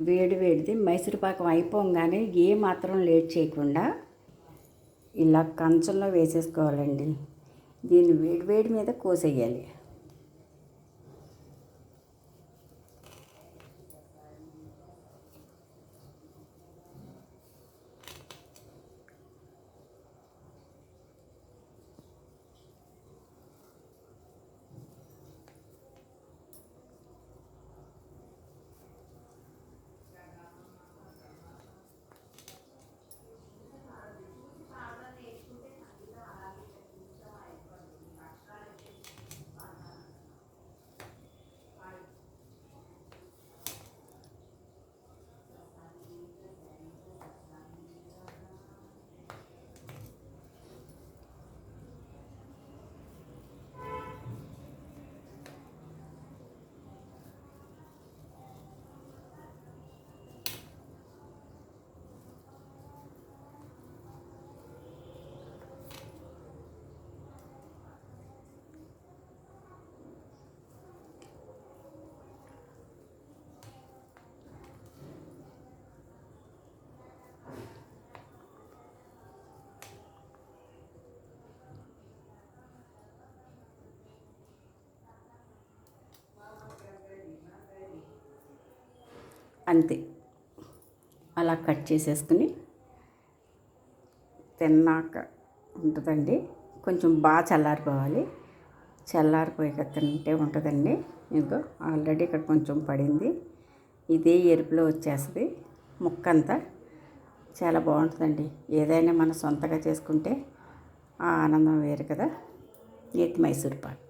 వేడి వేడిది. మైసూర్ పాకం అయిపోగానే ఏ మాత్రం లేట్ చేయకుండా ఇలా కంచంలో వేసేసుకోవాలండి. దీన్ని వేడి వేడి మీద కోసేయాలి. అంతే. అలా కట్ చేసేసుకుని తిన్నాక ఉంటుందండి. కొంచెం బాగా చల్లారిపోవాలి. చల్లారిపోయాక తింటే ఉంటుందండి. ఇదిగో ఆల్రెడీ ఇక్కడ కొంచెం పడింది. ఇదే ఎరుపులో వచ్చేస్తుంది. ముక్క అంతా చాలా బాగుంటుందండి. ఏదైనా మన సొంతగా చేసుకుంటే ఆ ఆనందం వేరు కదా. నేతి మైసూర్ పాక్.